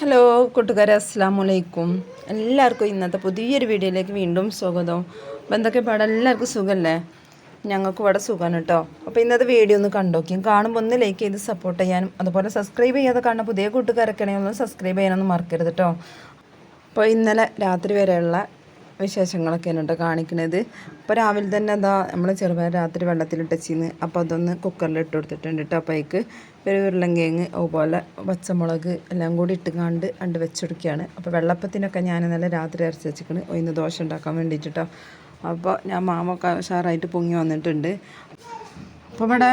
Hello കൂട്ടുകാരെ അസ്സാമലൈക്കും എല്ലാവർക്കും ഇന്നത്തെ പുതിയൊരു വീഡിയോയിലേക്ക് വീണ്ടും സ്വാഗതം. അപ്പോൾ എന്തൊക്കെ പാടെ? എല്ലാവർക്കും സുഖമല്ലേ ഞങ്ങൾക്കും ഇവിടെ സുഖമാണ് കേട്ടോ. അപ്പോൾ ഇന്നത്തെ വീഡിയോ ഒന്ന് കണ്ടോക്കിയും കാണുമ്പോൾ ഒന്ന് ലൈക്ക് ചെയ്ത് സപ്പോർട്ട് ചെയ്യാനും അതുപോലെ സബ്സ്ക്രൈബ് ചെയ്യാതെ കാണുന്ന പുതിയ കൂട്ടുകാരൊക്കെ ആണെങ്കിൽ ഒന്ന് സബ്സ്ക്രൈബ് ചെയ്യാനൊന്നും മറക്കരുത് കേട്ടോ. അപ്പോൾ ഇന്നലെ രാത്രി വരെയുള്ള വിശേഷങ്ങളൊക്കെയാണ് കേട്ടോ കാണിക്കുന്നത് അപ്പോൾ രാവിലെ തന്നെ എന്താ നമ്മൾ ചെറുപയർ രാത്രി വെള്ളത്തിലിട്ട് ചീന്ന് അപ്പോൾ അതൊന്ന് കുക്കറിൽ ഇട്ട് കൊടുത്തിട്ടുണ്ട് കേട്ടോ അപ്പോൾ അതിക്ക് ഒരു ഉരുളങ്കിഴങ്ങ് അതുപോലെ പച്ചമുളക് എല്ലാം കൂടി ഇട്ട് കണ്ട് വെച്ചെടുക്കുകയാണ് അപ്പോൾ വെള്ളപ്പത്തിനൊക്കെ ഞാൻ ഇന്നലെ രാത്രി അരച്ച് വെച്ചിരിക്കുന്നത് ഒന്ന് ദോശ ഉണ്ടാക്കാൻ വേണ്ടിയിട്ട് അപ്പോൾ ഞാൻ മാമൊക്കെ ഉഷാറായിട്ട് പൊങ്ങി വന്നിട്ടുണ്ട്. അപ്പോൾ ഇവിടെ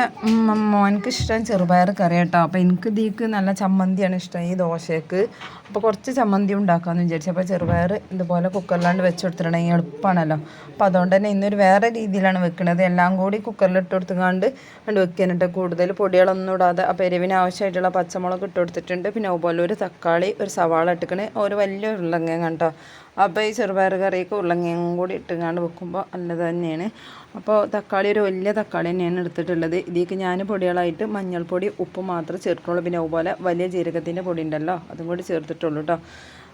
മോനക്ക് ഇഷ്ടം ചെറുപയർ കറി കേട്ടോ അപ്പോൾ എനിക്ക് ഇതിക്ക് നല്ല ചമ്മന്തിയാണ് ഇഷ്ടം ഈ ദോശയ്ക്ക് അപ്പോൾ കുറച്ച് ചമ്മന്തി ഉണ്ടാക്കാമെന്ന് വിചാരിച്ചു. അപ്പോൾ ചെറുപയർ ഇതുപോലെ കുക്കറിലാണ്ട് വെച്ച് കൊടുത്തിട്ടുണ്ടെങ്കിൽ എളുപ്പമാണല്ലോ അപ്പോൾ അതുകൊണ്ട് തന്നെ ഇന്നൊരു വേറെ രീതിയിലാണ് വെക്കുന്നത് എല്ലാം കൂടി കുക്കറിൽ ഇട്ട് കൊടുത്തുകൊണ്ട് കണ്ട് വെക്കാനിട്ട് കൂടുതൽ പൊടികളൊന്നും ഇടാതെ അപ്പോൾ എരിവിന് ആവശ്യമായിട്ടുള്ള പച്ചമുളക് ഇട്ട് കൊടുത്തിട്ടുണ്ട്. പിന്നെ അതുപോലെ ഒരു തക്കാളി ഒരു സവാള ഇട്ടിക്കണേ. ഒരു വലിയ ഉരുളങ്ങ കേട്ടോ അപ്പോൾ ഈ ചെറുപയർ കറിയൊക്കെ ഉരുളങ്ങയും കൂടി ഇട്ടുകൊണ്ട് വെക്കുമ്പോൾ നല്ലത് തന്നെയാണ്. അപ്പോൾ തക്കാളി ഒരു വലിയ തക്കാളി തന്നെയാണ് എടുത്തിട്ടുള്ളത്. ഇതിലേക്ക് ഞാൻ പൊടികളായിട്ട് മഞ്ഞൾപ്പൊടി ഉപ്പ് മാത്രമേ ചേർത്തുള്ളൂ പിന്നെ അതുപോലെ വലിയ ജീരകത്തിന്റെ പൊടി ഉണ്ടല്ലോ അതും കൂടി ചേർത്തിട്ടുള്ളൂ കേട്ടോ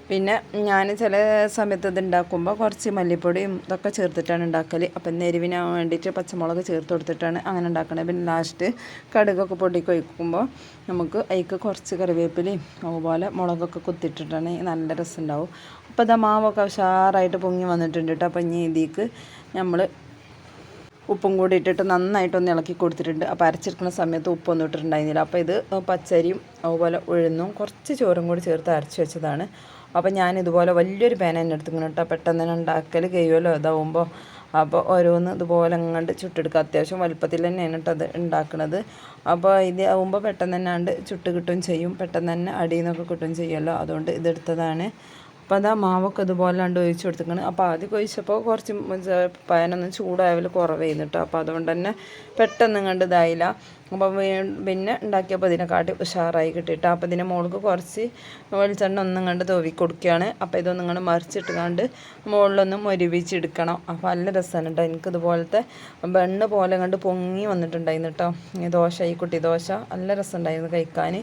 പിന്നെ ഞാൻ ചില സമയത്ത് ഇത് ഉണ്ടാക്കുമ്പോൾ കുറച്ച് മല്ലിപ്പൊടിയും ഇതൊക്കെ ചേർത്തിട്ടാണ് ഉണ്ടാക്കൽ അപ്പം എരിവിന് വേണ്ടിയിട്ട് പച്ചമുളക് ചേർത്ത് കൊടുത്തിട്ടാണ് അങ്ങനെ ഉണ്ടാക്കണത്. പിന്നെ ലാസ്റ്റ് കടുകൊക്കെ പൊടിക്ക് ഒഴിക്കുമ്പോൾ നമുക്ക് അതിക്ക് കുറച്ച് കറിവേപ്പിലയും അതുപോലെ മുളകൊക്കെ കുത്തിയിട്ടിട്ടാണ് നല്ല രസമുണ്ടാവും. അപ്പോൾ ഇതാ മാവൊക്കെ ഉഷാറായിട്ട് പൊങ്ങി വന്നിട്ടുണ്ട് കേട്ടോ. അപ്പം ഇനി ഇതിക്ക് നമ്മൾ ഉപ്പും കൂടി ഇട്ടിട്ട് നന്നായിട്ടൊന്ന് ഇളക്കി കൊടുത്തിട്ടുണ്ട്. അപ്പോൾ അരച്ചെടുക്കുന്ന സമയത്ത് ഉപ്പൊന്നും ഇട്ടിട്ടുണ്ടായിരുന്നില്ല. അപ്പോൾ ഇത് പച്ചരിയും അതുപോലെ ഉഴുന്നും കുറച്ച് ചോറും കൂടി ചേർത്ത് അരച്ച് വെച്ചതാണ്. അപ്പോൾ ഞാൻ ഇതുപോലെ വലിയൊരു പേന എന്റെ അടുത്ത് ഇങ്ങനെ ഇട്ടാൽ പെട്ടെന്ന് തന്നെ ഉണ്ടാക്കൽ കഴിയുമല്ലോ? ഇതാവുമ്പോൾ അപ്പോൾ ഓരോന്ന് ഇതുപോലെ അങ്ങോട്ട് ചുട്ടെടുക്കുക അത്യാവശ്യം വലുപ്പത്തിൽ തന്നെയാണ് കേട്ടോ അത് ഉണ്ടാക്കുന്നത് അപ്പോൾ ഇത് ആവുമ്പോൾ പെട്ടെന്ന് തന്നെ ആണ്ട് ചുട്ട് കിട്ടുകയും ചെയ്യും. പെട്ടെന്ന് തന്നെ അടിയിൽ നിന്നൊക്കെ കിട്ടുകയും ചെയ്യുമല്ലോ? അതുകൊണ്ട് ഇതെടുത്തതാണ് അപ്പോൾ അതാ മാവൊക്കെ ഇതുപോലെ രണ്ട് ഒഴിച്ച് കൊടുത്തിക്കണം അപ്പോൾ ആദ്യം ഒഴിച്ചപ്പോൾ കുറച്ച് പയനൊന്നും ചൂടായതിൽ കുറവായിരുന്നു കേട്ടോ. അപ്പോൾ അതുകൊണ്ട് തന്നെ പെട്ടെന്ന് കണ്ട് ഇതായില്ല. അപ്പോൾ വീ- പിന്നെ ഉണ്ടാക്കിയപ്പോൾ ഇതിനെക്കാട്ടി ഉഷാറായി കിട്ടിയിട്ട് അപ്പോൾ ഇതിന്റെ മുകൾക്ക് കുറച്ച് വെളിച്ചെണ്ണ ഒന്നും കണ്ട് തോവി കൊടുക്കുകയാണ്. അപ്പോൾ ഇതൊന്നും കണ്ട് മറിച്ചിട്ട് കണ്ട് മുകളിലൊന്നും മൊരുവിച്ചെടുക്കണം. അപ്പോൾ നല്ല രസമാണ് കേട്ടോ. എനിക്കിതുപോലത്തെ വെണ്ണ പോലെ കണ്ട് പൊങ്ങി വന്നിട്ടുണ്ടായിരുന്നു കേട്ടോ. ദോശ ഈ കുട്ടി ദോശ നല്ല രസമുണ്ടായിരുന്നു കഴിക്കാൻ.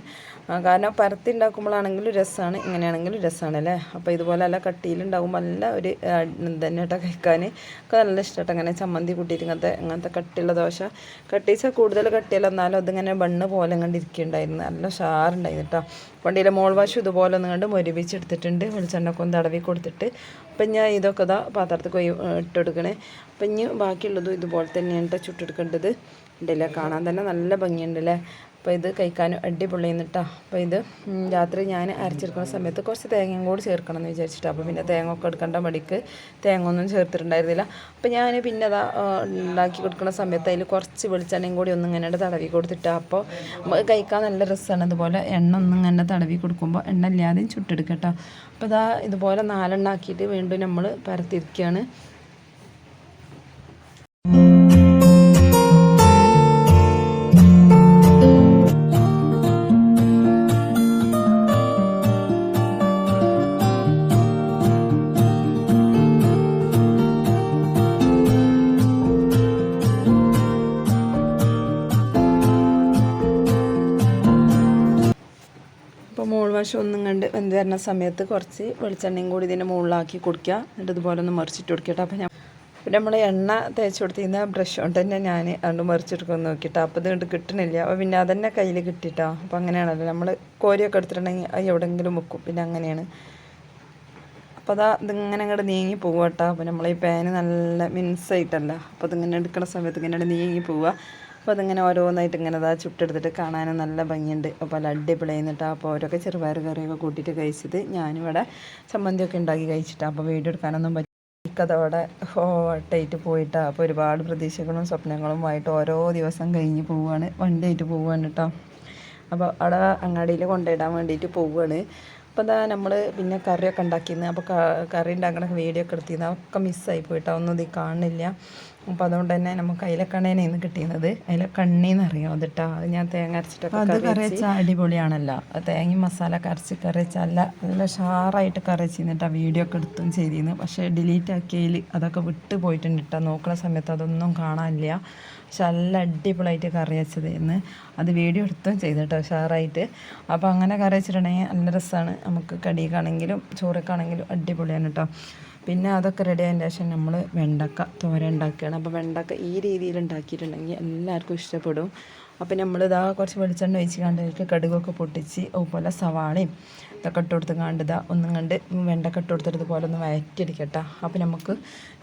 കാരണം പരത്തി ഉണ്ടാക്കുമ്പോഴാണെങ്കിലും രസമാണ് ഇങ്ങനെയാണെങ്കിലും രസമാണ് അല്ലേ? അപ്പോൾ ഇതുപോലെ നല്ല കട്ടിയിലുണ്ടാകുമ്പോൾ നല്ല ഒരു തന്നെ കേട്ടോ കഴിക്കാൻ. ഒക്കെ നല്ല ഇഷ്ടമായിട്ട് അങ്ങനെ ചമ്മന്തി കൂട്ടിയിട്ട് ഇങ്ങനത്തെ ഇങ്ങനത്തെ കട്ടിയുള്ള ദോശ. കട്ടിച്ചാൽ കൂടുതൽ കട്ടിയല്ല എന്നാലും അതിങ്ങനെ ബണ്ണ് പോലെ കണ്ട് ഇരിക്കുന്നുണ്ടായിരുന്നു നല്ല ഷാറുണ്ടായിരുന്നു കേട്ടോ വണ്ടിയിലെ മോൾ വാശ് ഇതുപോലെ ഒന്ന് കണ്ട് മൊരുവിച്ചെടുത്തിട്ടുണ്ട്. വെളിച്ചെണ്ണൊക്കെ ഒന്ന് തടവി കൊടുത്തിട്ട്. അപ്പം ഞാൻ ഇതൊക്കെ ഇതാ പാത്രത്തിൽ കൊയ് ഇട്ടെടുക്കണേ. അപ്പം ഇനി ബാക്കിയുള്ളതും ഇതുപോലെ തന്നെയാണ് കേട്ടോ ചുട്ടെടുക്കേണ്ടത്. ഉണ്ടല്ലേ കാണാൻ തന്നെ നല്ല ഭംഗിയുണ്ടല്ലേ? അപ്പോൾ ഇത് കഴിക്കാനും അടിപൊളിയെന്ന് കേട്ടോ അപ്പോൾ ഇത് രാത്രി ഞാൻ അരച്ചെടുക്കുന്ന സമയത്ത് കുറച്ച് തേങ്ങയും കൂടി ചേർക്കണം എന്ന് വിചാരിച്ചിട്ട്. അപ്പോൾ പിന്നെ തേങ്ങ ഒക്കെ എടുക്കേണ്ട മടിക്ക് തേങ്ങ ഒന്നും ചേർത്തിട്ടുണ്ടായിരുന്നില്ല. അപ്പോൾ ഞാൻ പിന്നെ അതാ ഉണ്ടാക്കി കൊടുക്കുന്ന സമയത്ത് അതിൽ കുറച്ച് വെളിച്ചെണ്ണയും കൂടി ഒന്നും ഇങ്ങനെ തടവി കൊടുത്തിട്ട്. അപ്പോൾ കഴിക്കാൻ നല്ല രസമാണ് അതുപോലെ എണ്ണ ഒന്നും ഇങ്ങനെ തടവി കൊടുക്കുമ്പോൾ എണ്ണ ഇല്ലാതെയും ചുട്ടെടുക്കട്ടോ. കേട്ടോ അപ്പോൾ ഇതാ ഇതുപോലെ നാലെണ്ണ ആക്കിയിട്ട് വീണ്ടും നമ്മൾ പരത്തിരിക്കുകയാണ് അപ്പോൾ മോൾ വശം ഒന്നും കണ്ട് വെന്ത് വരുന്ന സമയത്ത് കുറച്ച് വെളിച്ചെണ്ണയും കൂടി ഇതിന്റെ മുകളിലാക്കി കൊടുക്കുക. എന്നിട്ട് ഇതുപോലെ ഒന്ന് മറിച്ചിട്ട് കൊടുക്കട്ടെ. അപ്പോൾ ഞാൻ പിന്നെ നമ്മൾ എണ്ണ തേച്ച് കൊടുത്തിരുന്ന ബ്രഷ് കൊണ്ട് തന്നെ ഞാൻ അതുകൊണ്ട് മറിച്ചെടുക്കുമെന്ന് നോക്കിയിട്ട് അപ്പോൾ ഇത് കൊണ്ട് കിട്ടണില്ല. അപ്പോൾ പിന്നെ അതന്നെ കയ്യിൽ കിട്ടിയിട്ടോ അപ്പോൾ അങ്ങനെയാണല്ലോ. നമ്മൾ കോരിയൊക്കെ എടുത്തിട്ടുണ്ടെങ്കിൽ അത് എവിടെയെങ്കിലും വെക്കും. പിന്നെ അങ്ങനെയാണ്. അപ്പോൾ അതാ ഇതിങ്ങനെ അങ്ങോട്ട് നീങ്ങി പോവുക കേട്ടോ അപ്പോൾ നമ്മൾ ഈ പാന് നല്ല മിൻസായിട്ടല്ല അപ്പോൾ അതിങ്ങനെ എടുക്കുന്ന സമയത്ത് ഇങ്ങനെ നീങ്ങി പോവുക. അപ്പോൾ അതിങ്ങനെ ഓരോന്നായിട്ട് ഇങ്ങനെ അതാ ചുട്ടെടുത്തിട്ട് കാണാനും നല്ല ഭംഗിയുണ്ട്. അപ്പോൾ നല്ല അടിപൊളിയായിരുന്നിട്ട് അപ്പോൾ ഓരോക്കെ ചെറുപയർ കറിയൊക്കെ കൂട്ടിയിട്ട് കഴിച്ചത് ഞാനിവിടെ ചമ്മന്തിയൊക്കെ ഉണ്ടാക്കി കഴിച്ചിട്ടാണ് അപ്പോൾ വീഡിയോ എടുക്കാനൊന്നും പറ്റി എനിക്കതവിടെ ഹോട്ടായിട്ട് പോയിട്ടാ. അപ്പോൾ ഒരുപാട് പ്രതീക്ഷകളും സ്വപ്നങ്ങളുമായിട്ട് ഓരോ ദിവസം കഴിഞ്ഞ് പോവുകയാണ് വണ്ടിയായിട്ട് പോവുകയാണ് കേട്ടോ അപ്പോൾ അവിടെ അങ്ങാടിയിൽ കൊണ്ടുപോയിടാൻ വേണ്ടിയിട്ട് പോവുകയാണ് അപ്പോൾ എന്താ നമ്മൾ പിന്നെ കറിയൊക്കെ ഉണ്ടാക്കിയിരുന്നു അപ്പോൾ കറി ഉണ്ടാക്കണ വീഡിയോ ഒക്കെ എടുത്തിരുന്നു അതൊക്കെ മിസ്സായി പോയിട്ടോ ഒന്നും ഇത് കാണുന്നില്ല. അപ്പോൾ അതുകൊണ്ട് തന്നെ നമുക്ക് അയിലക്കണ്ണേനെ ഇന്ന് കിട്ടിയത് അയിലക്കണ്ണീന്ന് അറിയാം അത് കേട്ടോ അത് ഞാൻ തേങ്ങ അരച്ചിട്ടൊക്കെ അത് കറി വെച്ചാൽ അടിപൊളിയാണല്ലോ. തേങ്ങയും മസാല കരച്ച് കറി വെച്ചാൽ നല്ല നല്ല ഷാറായിട്ട് കറി വെച്ചിരുന്നിട്ട് ആ വീഡിയോ ഒക്കെ എടുത്തും ചെയ്തിരുന്നു പക്ഷേ ഡിലീറ്റ് ആക്കിയതിൽ അതൊക്കെ വിട്ടുപോയിട്ടുണ്ട് കേട്ടോ നോക്കുന്ന സമയത്ത് അതൊന്നും കാണാനില്ല. പക്ഷെ നല്ല അടിപൊളിയായിട്ട് കറി വെച്ചതായിരുന്നു. അത് വീഡിയോ എടുത്തും ചെയ്തിട്ടോ ഉഷാറായിട്ട്. അപ്പോൾ അങ്ങനെ കറി വെച്ചിട്ടുണ്ടെങ്കിൽ നല്ല രസമാണ്. നമുക്ക് കടിക്കാണെങ്കിലും ചോറക്കാണെങ്കിലും അടിപൊളിയാണ് കേട്ടോ. പിന്നെ അതൊക്കെ റെഡി ആയതിന് ശേഷം നമ്മൾ വെണ്ടക്ക തോര ഉണ്ടാക്കുകയാണ്. അപ്പോൾ വെണ്ടക്ക ഈ രീതിയിൽ ഉണ്ടാക്കിയിട്ടുണ്ടെങ്കിൽ എല്ലാവർക്കും ഇഷ്ടപ്പെടും. അപ്പോൾ നമ്മൾ ഇതാ കുറച്ച് വെളിച്ചെണ്ണ ഒഴിച്ച് കണ്ട് കടുകൊക്കെ പൊട്ടിച്ച് അതുപോലെ സവാളയും ഇതൊക്കെ ഇട്ട് കൊടുത്ത് കണ്ട് ഇതാ ഒന്നും കണ്ട് വെണ്ടക്ക ഇട്ട് കൊടുത്തിട്ട് ഇതുപോലെ ഒന്ന് വയറ്റിയെടുക്കട്ടെ. അപ്പോൾ നമുക്ക്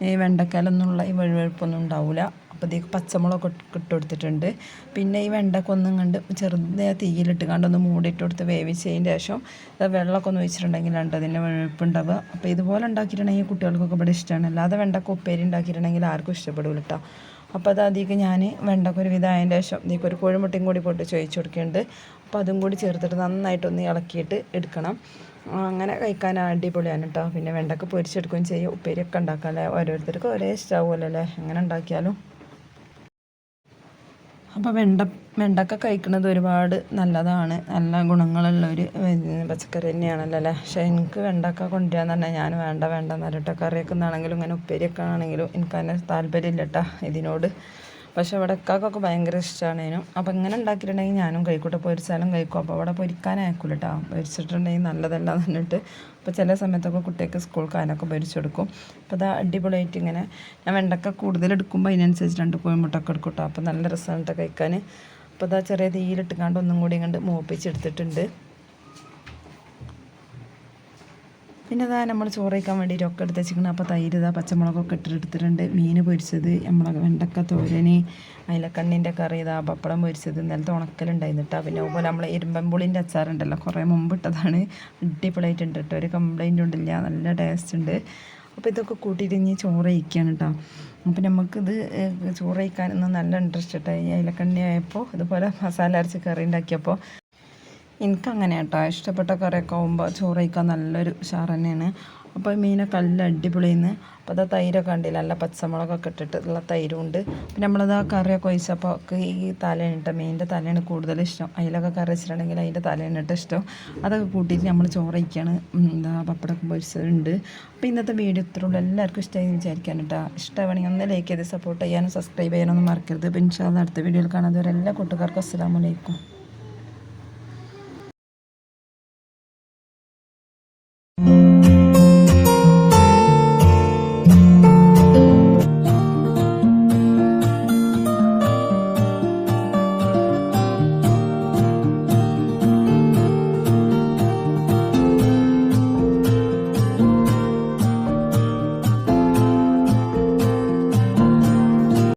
ഈ വെണ്ടക്കയിലൊന്നുള്ള ഈ വെഴുവെഴുപ്പൊന്നും ഉണ്ടാവില്ല അപ്പോൾ ഇതേക്ക് പച്ചമുളക് ഇട്ട് കൊടുത്തിട്ടുണ്ട്. പിന്നെ ഈ വെണ്ടക്ക ഒന്നും കണ്ട് ചെറുതായ തീയിലിട്ട് കണ്ട് ഒന്ന് മൂടിയിട്ട് കൊടുത്ത് വേവിച്ചതിന് ശേഷം വെള്ളമൊക്കെ ഒന്ന് ഒഴിച്ചിട്ടുണ്ടെങ്കിലുണ്ട് അതിന്റെ വെഴുപ്പുണ്ടാവുക അപ്പോൾ ഇതുപോലെ ഉണ്ടാക്കിയിട്ടുണ്ടെങ്കിൽ കുട്ടികൾക്കൊക്കെ ഇവിടെ ഇഷ്ടമാണ്. അല്ലാതെ വെണ്ടക്ക ഉപ്പേരി ഉണ്ടാക്കിയിട്ടുണ്ടെങ്കിൽ ആർക്കും ഇഷ്ടപ്പെടില്ല കേട്ടോ അപ്പോൾ അത് അതിലേക്ക് ഞാൻ വെണ്ടക്ക ഒരു വിധമായതിന്റെ ശേഷം ഇതിലേക്ക് ഒരു കോഴിമുട്ടയും കൂടി പൊട്ട് ചോദിച്ചു കൊടുക്കുന്നുണ്ട് അപ്പോൾ അതും കൂടി ചേർത്തിട്ട് നന്നായിട്ടൊന്ന് ഇളക്കിയിട്ട് എടുക്കണം. അങ്ങനെ കഴിക്കാൻ അടിപൊളിയാണ് കേട്ടോ പിന്നെ വെണ്ടക്ക പൊരിച്ചെടുക്കുകയും ചെയ്യും. ഉപ്പേരിയൊക്കെ ഉണ്ടാക്കാമല്ലേ ഓരോരുത്തർക്കും ഒരേ ഇഷ്ടമാവുമല്ലോ അല്ലേ എങ്ങനെ ഉണ്ടാക്കിയാലും. അപ്പോൾ വെണ്ട വെണ്ടക്ക കഴിക്കുന്നത് ഒരുപാട് നല്ലതാണ്. നല്ല ഗുണങ്ങളുള്ള ഒരു പച്ചക്കറി തന്നെയാണല്ലോ അല്ലേ? പക്ഷേ എനിക്ക് വെണ്ടക്ക കൊണ്ടുവരാന്ന് പറഞ്ഞാൽ ഞാൻ വേണ്ട വേണ്ട എന്നറിയട്ടോ കറിയൊക്കെ ആണെങ്കിലും ഇങ്ങനെ ഉപ്പേരിയൊക്കെ ആണെങ്കിലും എനിക്ക് അതിന് താല്പര്യമില്ല കേട്ടോ ഇതിനോട്. പക്ഷെ ഇവിടെ ഇക്കാക്കൊക്കെ ഭയങ്കര ഇഷ്ടമാണ് അതിനും അപ്പോൾ ഇങ്ങനെ ഉണ്ടാക്കിയിട്ടുണ്ടെങ്കിൽ ഞാനും കഴിക്കൂട്ടെ പൊരിച്ചാലും കഴിക്കും. അപ്പോൾ അവിടെ പൊരിക്കാൻ അയക്കൂല കേട്ടോ പൊരിച്ചിട്ടുണ്ടെങ്കിൽ നല്ലതല്ല എന്നിട്ട് അപ്പോൾ ചില സമയത്തൊക്കെ കുട്ടികൾക്ക് സ്കൂൾക്ക് അതിനൊക്കെ പൊരിച്ചെടുക്കും അപ്പോൾ അത് അടിപൊളിയായിട്ട് ഇങ്ങനെ ഞാൻ വെണ്ടക്ക കൂടുതൽ എടുക്കുമ്പോൾ അതിനനുസരിച്ച് രണ്ട് കോഴിമുട്ടൊക്കെ എടുക്കും കേട്ടോ അപ്പോൾ നല്ല രസമാണ് കഴിക്കാൻ. അപ്പോൾ അതാ ചെറിയ തീയിലിട്ടുകൊണ്ട് ഒന്നും കൂടി ഇങ്ങോട്ട് മൂപ്പിച്ചെടുത്തിട്ടുണ്ട് പിന്നെ അതാ നമ്മൾ ചോറ് വയ്ക്കാൻ വേണ്ടിയിട്ട് ഒക്കെ എടുത്ത് വെച്ചിരിക്കണം അപ്പോൾ തൈര് ഇതാ പച്ചമുളകൊക്കെ ഇട്ടെടുത്തിട്ടുണ്ട് മീൻ പൊരിച്ചത് നമ്മളെ വെണ്ടക്ക തോരന് അയിലക്കണ്ണിന്റെ കറി ഇതാ പപ്പടം പൊരിച്ചത്. ഇന്നലത്തെ ഉണക്കലുണ്ടായിരുന്നു കേട്ടോ പിന്നെ അതുപോലെ നമ്മൾ ഇരുമ്പമ്പുളിന്റെ അച്ചാറുണ്ടല്ലോ. കുറേ മുമ്പ് ഇട്ടതാണ്. അടിപൊളിയായിട്ടുണ്ട് കേട്ടോ. ഒരു കംപ്ലൈന്റ് ഉണ്ടില്ല നല്ല ടേസ്റ്റ് ഉണ്ട്. അപ്പോൾ ഇതൊക്കെ കൂട്ടിയിട്ട് ഇനി ചോറ് കഴിക്കുകയാണ് കേട്ടോ. അപ്പം നമുക്കിത് ചോറ് കഴിക്കാനൊന്നും നല്ല ഇൻട്രസ്റ്റ് ഈ അയിലക്കണ്ണി ആയപ്പോൾ ഇതുപോലെ മസാല അരച്ച് കറി ഉണ്ടാക്കിയപ്പോൾ എനിക്കങ്ങനെ കേട്ടോ ഇഷ്ടപ്പെട്ട കറിയൊക്കെ ആകുമ്പോൾ ചോറ് നല്ലൊരു ഉഷാർ തന്നെയാണ്. അപ്പോൾ മീനൊക്കെ നല്ല അടിപൊളിയെന്ന് അപ്പോൾ അതാ തൈരൊക്കെ ഉണ്ടല്ലോ നല്ല പച്ചമുളകൊക്കെ ഇട്ടിട്ട് ഉള്ള തൈരുണ്ട് പിന്നെ നമ്മളത് ആ കറിയൊക്കെ ഒഴിച്ചപ്പോൾ ഈ തലയാണ് മീനിന്റെ തലയാണ് കൂടുതൽ ഇഷ്ടം. അതിലൊക്കെ കറി വെച്ചിട്ടുണ്ടെങ്കിൽ അതിന്റെ തലയാണ് ഇട്ട് ഇഷ്ടം. അതൊക്കെ കൂട്ടിയിട്ട് നമ്മൾ ചോറ് എന്താ പപ്പടമൊക്കെ പൊരിച്ചതുണ്ട്. അപ്പോൾ ഇന്നത്തെ വീഡിയോ ഇത്രയുള്ളൂ എല്ലാവർക്കും ഇഷ്ടമായി വിചാരിക്കാൻ കേട്ടോ. ഇഷ്ടമാണെങ്കിൽ ഒന്ന് ലൈക്ക് ചെയ്ത് സപ്പോർട്ട് ചെയ്യാനും സബ്സ്ക്രൈബ് ചെയ്യാനൊന്നും മറക്കരുത്. ഇൻഷാല്ല അടുത്ത വീഡിയോയിൽ കാണാതെ എല്ലാ കൂട്ടുകാർക്കും അസ്സാം വലൈക്കും